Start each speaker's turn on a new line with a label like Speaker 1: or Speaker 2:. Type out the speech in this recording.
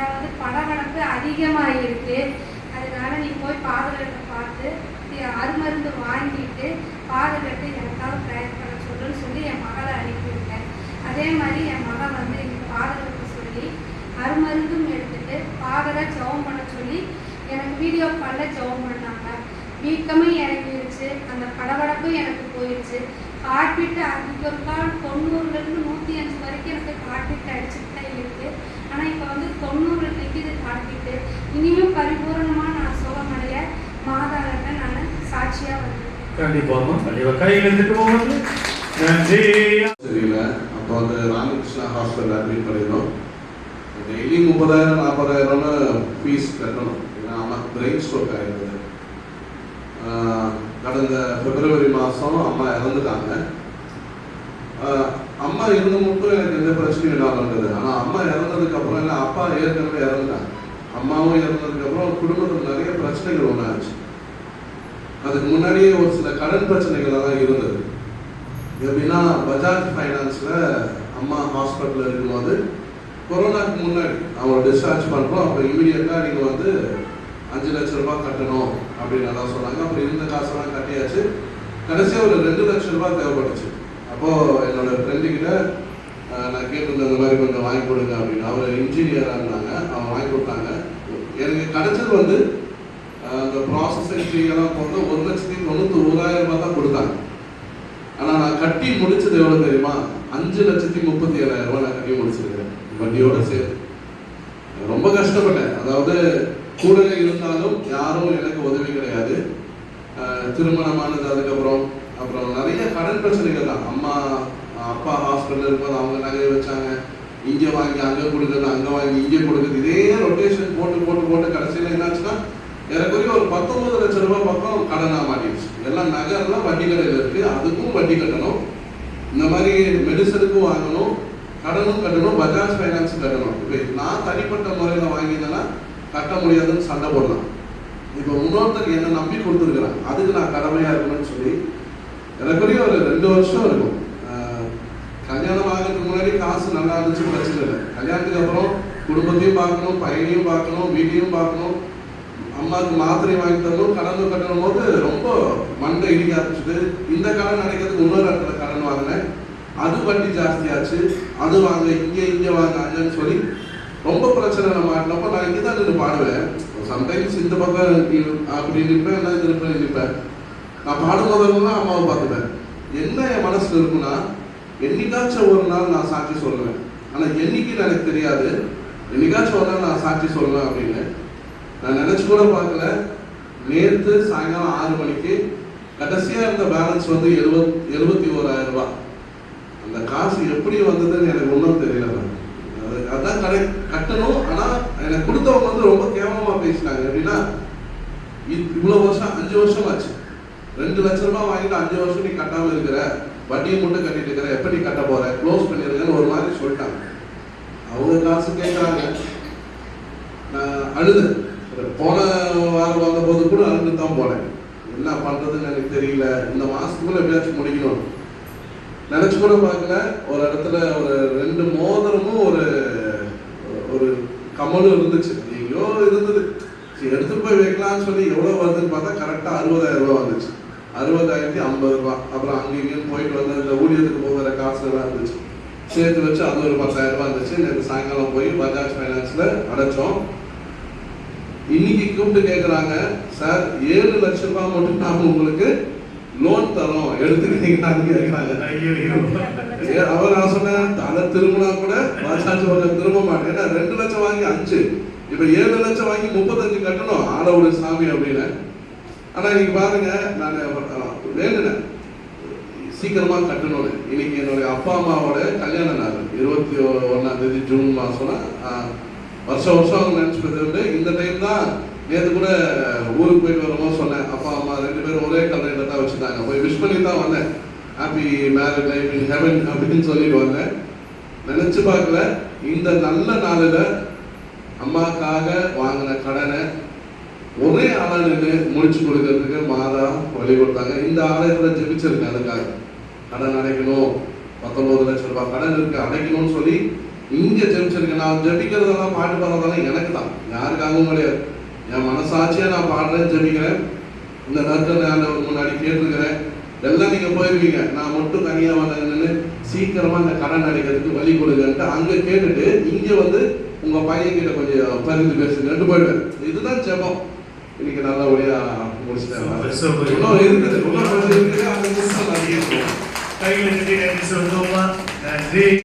Speaker 1: அதாவது படவடப்பு அதிகமாக இருக்கு அதனால நீ போய் பாதுகாப்பை பார்த்து அருமருந்து வாங்கிட்டு பாதகத்தை எனக்காக ப்ரேயர் பண்ண சொல்லுன்னு சொல்லி என் மகளை அனுப்பிவிட்டேன் அதே மாதிரி என் மகன் வந்து எனக்கு பாதுகாப்பு சொல்லி அருமருந்தும் எடுத்துட்டு பாதரை ஜெபம் பண்ண சொல்லி எனக்கு வீடியோ காலில் ஜெபம் பண்ணாங்க. வீக்கமும் இறங்கிருச்சு. அந்த படபடப்பும் எனக்கு போயிடுச்சு காட்பிட்டு பீட்டு தொண்ணூறுலேருந்து நூற்றி அஞ்சு வரைக்கும் எனக்கு ஹார்ட் அடிச்சுட்டு தான் இருக்குது ஆனால் இப்போ வந்து தொண்ணூறு பீட்டு இனியும் பரிபூரணமாக நான் சுகமடைய மாதாவிட்ட நான் சாட்சியாக வந்தேன்
Speaker 2: கண்டிப்பாமா கண்டிப்பா கையில் எடுத்துட்டு போவாங்க நன்றி.
Speaker 3: தெரியல அப்போ வந்து ராமகிருஷ்ணா ஹாஸ்பிட்டல் அட்மிட் பண்ணியிருந்தோம். டெய்லி முப்பதாயிரம் நாற்பதாயிரம்னு ஃபீஸ் கட்டணும். ஏன்னா அம்மாக்கு பிரெயின் ஸ்ட்ரோக் ஆயிருந்தது. ஆஹ் கடந்த பிப்ரவரி மாதம் அம்மா இறந்துட்டாங்க. ஆஹ் அம்மா இருந்த மட்டும் எனக்கு எந்த பிரச்சனையும் இல்லாமல் இருந்தது. ஆனால் அம்மா இறந்ததுக்கு அப்புறம் இல்லை அப்பா ஏற்கனவே இறந்துட்டாங்க. அம்மாவும் இறந்ததுக்கப்புறம் குடும்பத்தில் நிறைய பிரச்சனைகள் ஒன்றாச்சு அதுக்கு முன்னாடியே ஒரு சில கடன் பிரச்சனைகள் எல்லாம் இருந்தது. எப்படின்னா பஜாஜ் ஃபைனான்ஸில் அம்மா ஹாஸ்பிட்டலில் இருக்கும்போது கொரோனாக்கு முன்னாடி அவங்களை டிஸ்சார்ஜ் பண்ணுறோம் அப்போ இமீடியட்டாக நீங்கள் வந்து அஞ்சு லட்ச ரூபாய் கட்டணும் அப்படின்னு எல்லாம் சொன்னாங்க. அப்புறம் இருந்த காசெல்லாம் கட்டியாச்சு. கடைசியாக ஒரு ரெண்டு லட்ச ரூபாய் தேவைப்பட்டுச்சு. அப்போது என்னோட ஃப்ரெண்டுக்கிட்ட நான் கேட்டிருந்தேன் இந்த மாதிரி கொஞ்சம் வாங்கி கொடுங்க அப்படின்னு. அவர் இன்ஜினியராக இருந்தாங்க. அவங்க வாங்கி கொடுத்தாங்க. எனக்கு கிடைச்சது வந்து அந்த ப்ராசஸிங் ஃபீ எல்லாம் ஒரு லட்சத்தி தொண்ணூற்றி ஓராயிரம் ரூபாய் தான் கொடுத்தாங்க. ஆனால் நான் கட்டி முடிச்சது எவ்வளோ தெரியுமா? அஞ்சு லட்சத்தி முப்பத்தி ஏழாயிரம் ரூபாய் நான் கட்டி முடிச்சிருக்கிறேன். வட்டியோட சேர்த்து. ரொம்ப கஷ்டப்பட்டேன். அதாவது கூட இருந்தாலும் யாரும் எனக்கு உதவி கிடையாது. திருமணமானது அதுக்கப்புறம் அப்புறம் நிறைய கடன் பிரச்சனைகள் தான். அம்மா அப்பா ஹாஸ்பிட்டல் இருக்கும்போது அவங்க நகையை வச்சாங்க. இங்கே வாங்கி அங்கே கொடுக்குறது அங்கே வாங்கி இங்கே கொடுக்குறது. இதே ரொட்டேஷன் போட்டு போட்டு போட்டு கடைசியில் என்னாச்சுன்னா எனக்குரிய ஒரு பத்தொன்பது லட்ச ரூபாய் பக்கம் கடனாக மாட்டிடுச்சு. எல்லாம் நகரெல்லாம் வட்டி கடையில் இருக்குது அதுக்கும் வட்டி கட்டணும். இந்த மாதிரி மெடிசனுக்கும் வாங்கணும். கடனும் கட்டணும். பஜாஜ் ஃபைனான்ஸ் கட்டணும். இப்போ நான் தனிப்பட்ட முறையில் வாங்கியிருந்தேன்னா கட்ட முடியாதுன்னு சண்டை போடலாம். இப்போ இன்னொருத்தர் என்னை நம்பி கொடுத்துருக்குறான் அதுக்கு நான் கடமையாக இருக்கணும்னு சொல்லி எனக்குரிய ஒரு ரெண்டு வருஷம் இருக்கும் ஆஹ் கல்யாணம் ஆகிறதுக்கு முன்னாடி காசு நல்லா இருந்துச்சு பிரச்சனை இல்லை. கல்யாணத்துக்கு அப்புறம் குடும்பத்தையும் பார்க்கணும் பையனையும் பார்க்கணும் வீட்டையும் பார்க்கணும். அம்மாவுக்கு மாத்திரை வாங்கி தரணும். கடன் கட்டணும் போது ரொம்ப மண்டை இடிக்க ஆரம்பிச்சுது. இந்த கடன் நினைக்கிறதுக்கு இன்னொரு இடத்துல கடன் வாங்கினேன். அது வட்டி ஜாஸ்தியாச்சு. அது வாங்க இங்கே இங்கே வாங்க அங்கன்னு சொல்லி ரொம்ப பிரச்சனை மாட்டினப்போ நான் இங்கே தான் நின்று பாடுவேன். சம்டைம்ஸ் இந்த பக்கம் அப்படி நிற்பேன் இல்லை இந்த நிற்பேன் நிற்பேன். நான் பாடும்போதெல்லாம் அம்மாவை பார்த்துப்பேன். என்ன என் மனசுக்கு இருக்குன்னா என்னைக்காச்சும் ஒரு நாள் நான் சாட்சி சொல்லுவேன். ஆனால் என்னைக்குன்னு எனக்கு தெரியாது. என்னைக்காச்சும் ஒரு நாள் நான் சாட்சி சொல்லுவேன் அப்படின்னு. நான் நினச்சி கூட பார்க்கல. நேற்று சாயங்காலம் ஆறு மணிக்கு கடைசியாக இருந்த பேலன்ஸ் வந்து எழுபத் எழுபத்தி ஓராயிரம் ரூபாய். அந்த காசு எப்படி வந்ததுன்னு எனக்கு ஒன்றும் தெரியல அது அதான் கடை கட்டணும். ஆனால் எனக்கு கொடுத்தவங்க வந்து ரொம்ப கேவலமாக பேசினாங்க. எப்படின்னா இ- வருஷம் அஞ்சு வருஷம் ஆச்சு. ரெண்டு லட்ச ரூபாய் வாங்கிட்டு அஞ்சு வருஷம் நீ கட்டாமல் இருக்கிற. வட்டியை மட்டும் கட்டிட்டு இருக்கிற எப்படி கட்ட போற? க்ளோஸ் பண்ணிருக்கேன்னு ஒரு மாதிரி சொல்லிட்டாங்க. அவங்க காசு கேட்கறாங்க நான் அழுது போன வாரம் வந்த போது கூட அழுது தான் போனேன். என்ன பண்றதுன்னு எனக்கு தெரியல. இந்த மாசத்துக்குள்ள எப்படியாச்சும் முடிக்கணும் நினைச்சு கூட பார்க்கல. ஒரு இடத்துல ஒரு ரெண்டு மோதிரமும் ஒரு ஒரு கமலும் இருந்துச்சு. எங்கேயோ இருந்தது. சரி எடுத்துட்டு போய் வைக்கலாம்னு சொல்லி எவ்வளவு வருதுன்னு பார்த்தா கரெக்டா அறுபதாயிரம் ரூபா வந்துச்சு. அறுபதாயிரத்தி ஐம்பது ரூபாய் அப்புறம் அங்க இங்கேயும் போயிட்டு வந்த இந்த ஊழியத்துக்கு போகிற காசு எல்லாம் இருந்துச்சு. சேர்த்து வச்சு அது ஒரு பத்தாயிரம் ரூபாய் இருந்துச்சு. நேற்று சாயங்காலம் போய் பஜாஜ் ஃபைனான்ஸ்ல அடைச்சோம். இன்னைக்கு கூப்பிட்டு கேக்குறாங்க சார் ஏழு லட்சம் ரூபாய் மட்டும் நாம உங்களுக்கு லோன் தரோம்.
Speaker 2: ஐயோ
Speaker 3: ஏ, அவர் நான் சொன்னேன் தலை திரும்பினா கூட பஜாஜ் திரும்ப மாட்டேன் ஏன்னா ரெண்டு லட்சம் வாங்கி அஞ்சு. இப்ப ஏழு லட்சம் வாங்கி முப்பத்தஞ்சு கட்டணும். ஆளவுடைய சாமி அப்படின்னு. ஆனால் இன்னைக்கு பாருங்க நான் வேண்டுனேன் சீக்கிரமாக கட்டணும்னு. இன்னைக்கு என்னுடைய அப்பா அம்மாவோட கல்யாண நாள் இருபத்தி ஒன்னாம் தேதி ஜூன் மாதம்னா வருஷம் வருஷம் அவங்க நினச்சி உண்டு. இந்த டைம் தான் நேற்று கூட ஊருக்கு போயிட்டு வரணும் சொன்னேன். அப்பா அம்மா ரெண்டு பேரும் ஒரே கல்யாணத்தை தான் வச்சுருந்தாங்க போய் விஷ் பண்ணி தான் வந்தேன். Happy married life in heaven அப்படின்னு சொல்லிட்டு வந்தேன். நினச்சி பார்க்கல. இந்த நல்ல நாளில் அம்மாக்காக வாங்கின கடனை ஒரே ஆளா நின்று முடிச்சு கொடுக்கறதுக்கு மாதா வழி கொடுத்தாங்க. இந்த ஆலயத்துல ஜெபிச்சிருக்கேன் அதுக்காக. கடன் அடைக்கணும். பத்தொன்பது லட்சம் ரூபாய் கடன் இருக்கு அடைக்கணும்னு சொல்லி இங்கே ஜெபிச்சிருக்கேன் நான் ஜெபிக்கிறதெல்லாம் பாட்டு பாடுறதெல்லாம் எனக்கு தான். யாருக்காகவும் கிடையாது. என் மனசாட்சியாக நான் பாடுறேன் ஜெபிக்கிறேன். இந்த நேரத்தில் நான் ஒரு முன்னாடி கேட்டிருக்கிறேன். எல்லாம் நீங்கள் போயிருவீங்க. நான் மட்டும் தனியாக வந்தேன்னு சீக்கிரமாக இந்த கடன் அடைக்கிறதுக்கு வழி கொடுங்கன்ட்டு அங்கே கேட்டுட்டு இங்கே வந்து உங்கள் பையன்கிட்ட கொஞ்சம் பரிந்து பேசுங்கன்ட்டு போயிடுவேன் இதுதான் ஜெபம். இன்னைக்கு நல்லபடியாக முடிச்சிட்டேன்.
Speaker 2: Super.
Speaker 3: இன்னும் இருக்குது. இன்னும் கொஞ்சம் இருக்குது. அவங்க முடிச்சு நான்
Speaker 2: கையில் கட்டி நன்றி சொல்லுவோமா நன்றி.